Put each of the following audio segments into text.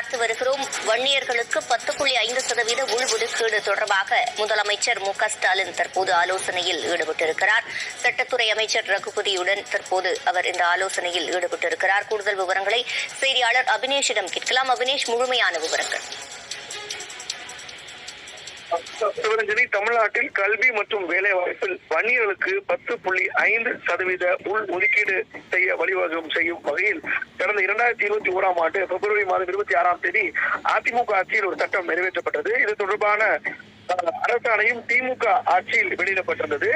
பார்த்து வருகிறோம். வன்னியர்களுக்கு பத்து புள்ளி ஐந்து சதவீத உள்ஒதுக்கீடு தொடர்பாக முதலமைச்சர் மு க ஸ்டாலின் தற்போது ஆலோசனையில் ஈடுபட்டிருக்கிறார். சட்டத்துறை அமைச்சர் ரகுபதியுடன் தற்போது அவர் இந்த ஆலோசனையில் ஈடுபட்டிருக்கிறார். கூடுதல் விவரங்களை செய்தியாளர் அபினேஷிடம் கேட்கலாம். அபினேஷ் முழுமையான விவரங்கள். சிவரஞ்சனி தமிழ்நாட்டில் கல்வி மற்றும் வேலை வாய்ப்பில் வன்னியர்களுக்கு பத்து புள்ளி ஐந்து சதவீத உள் ஒதுக்கீடு செய்ய வழிவகம் செய்யும் வகையில் கடந்த இரண்டாயிரத்தி இருபத்தி ஓராம் ஆண்டு பிப்ரவரி மாதம் இருபத்தி ஆறாம் தேதி அதிமுக ஆட்சியில் ஒரு சட்டம் நிறைவேற்றப்பட்டது. இது தொடர்பான அஹ், அரசாணையும் திமுக ஆட்சியில் வெளியிடப்பட்டிருந்தது.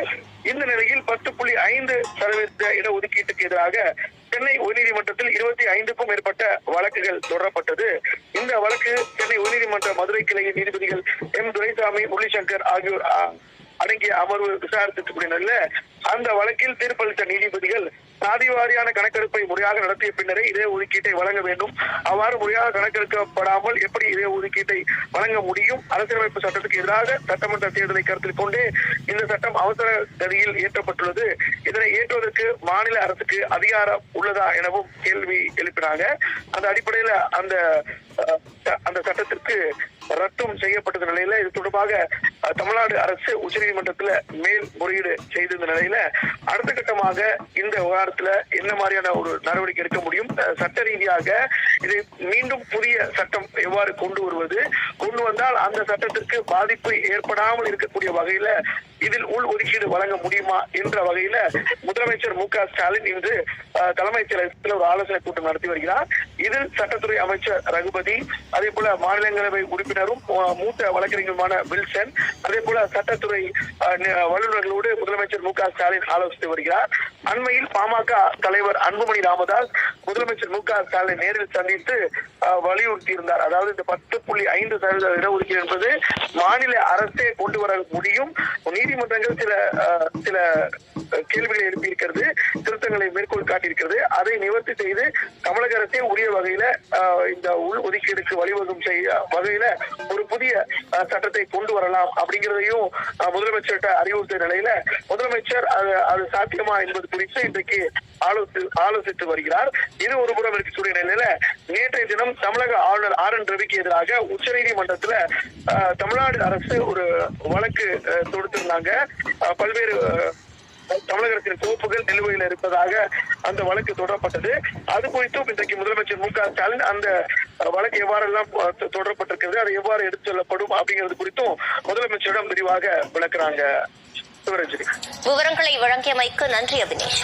இந்த நிலையில் பத்து புள்ளி ஐந்து சதவீத இடஒதுக்கீட்டுக்கு எதிராக சென்னை உயர்நீதிமன்றத்தில் இருபத்தி ஐந்துக்கும் மேற்பட்ட வழக்குகள் தொடரப்பட்டது. இந்த வழக்கு சென்னை உயர்நீதிமன்ற மதுரை கிளையின் நீதிபதிகள் எம். துரைசாமி முரளிசங்கர் ஆகியோர் அடங்கிய அமர்வு விசாரித்துக்கூடிய நிலையில அந்த வழக்கில் தீர்ப்பளித்த நீதிபதிகள் சாதி வாரியான கணக்கெடுப்பை முறையாக நடத்திய பின்னரே இதே ஒதுக்கீட்டை வழங்க வேண்டும். அவ்வாறு முறையாக கணக்கெடுக்கப்படாமல் எப்படி இதே ஒதுக்கீட்டை வழங்க முடியும்? அரசியலமைப்பு சட்டத்துக்கு எதிராக சட்டமன்ற தேர்தலை கருத்தில் கொண்டே இந்த சட்டம் அவசர கதியில் இயற்றப்பட்டுள்ளது. இதனை ஏற்றுவதற்கு மாநில அரசுக்கு அதிகாரம் உள்ளதா எனவும் கேள்வி எழுப்பினாங்க. அந்த அடிப்படையில அந்த அந்த சட்டத்திற்கு ரத்தம் செய்யப்பட்டது நிலையில இது தொடர்பாக தமிழ்நாடு அரசு உச்சநீதிமன்றத்துல மேல் முறையீடு செய்திருந்த நிலையில அடுத்த கட்டமாக இந்த விவகாரத்துல என்ன மாதிரியான ஒரு நடவடிக்கை எடுக்க முடியும்? சட்ட ரீதியாக இதை மீண்டும் புதிய சட்டம் எவ்வாறு கொண்டு வருவது? கொண்டு வந்தால் அந்த சட்டத்திற்கு பாதிப்பு ஏற்படாமல் இருக்கக்கூடிய வகையில இதில் உள் ஒதுக்கீடு வழங்க முடியுமா என்ற வகையில முதலமைச்சர் மு க ஸ்டாலின் இன்று தலைமைச் செயலகத்தில் ஒரு ஆலோசனை கூட்டம் நடத்தி வருகிறார். இதில் சட்டத்துறை அமைச்சர் ரகுபதி அதே போல மாநிலங்களவை உறுப்பினரும் மூத்த வழக்கறிஞருமான வில்சன் அதே போல சட்டத்துறை வல்லுநர்களோடு முதலமைச்சர் மு க ஸ்டாலின் ஆலோசித்து வருகிறார். அண்மையில் பாமக தலைவர் அன்புமணி ராமதாஸ் முதலமைச்சர் மு க ஸ்டாலினை நேரில் சந்தித்து வலியுறுத்தி இருந்தார் அதாவது இந்த பத்து புள்ளி ஐந்து சதவீத இடஒதுக்கீடு என்பது மாநில அரசே கொண்டு வர முடியும். நீதி நீதிமன்றங்கள் சில சில கேள்விகளை எழுப்பியிருக்கிறது திருத்தங்களை மேற்கோள் காட்டியிருக்கிறது. அதை நிவர்த்தி செய்து தமிழக அரசே உரிய வகையில இந்த உள் ஒதுக்கீடுக்கு வழிவகும் செய்ய வகையில ஒரு புதிய சட்டத்தை கொண்டு வரலாம் அப்படிங்கிறதையும் முதலமைச்சர்கிட்ட அறிவுறுத்திய நிலையில முதலமைச்சர் அது அது சாத்தியமா என்பது குறித்து இன்றைக்கு ஆலோசி ஆலோசித்து வருகிறார். இது ஒரு புறம் இருக்கக்கூடிய நிலையில நேற்றைய தினம் தமிழக ஆளுநர் ஆர் என் ரவிக்கு எதிராக உச்சநீதிமன்றத்துல தமிழ்நாடு அரசு ஒரு வழக்கு தொடுத்திருந்தாங்க. அஹ், பல்வேறு தமிழகத்தின் தமிழக அரசின் கோப்புகள் நிலுவையில் இருப்பதாக அந்த வழக்கு தொடரப்பட்டது. அது குறித்தும் இன்றைக்கு முதலமைச்சர் மு க ஸ்டாலின் அந்த வழக்கு எவ்வாறெல்லாம் தொடரப்பட்டிருக்கிறது அது எவ்வாறு எடுத்து செல்லப்படும் அப்படிங்கிறது குறித்தும் முதலமைச்சரிடம் விரிவாக விளக்குறாங்க. விவரங்களை வழங்கியமைக்கு நன்றி அபினேஷ்.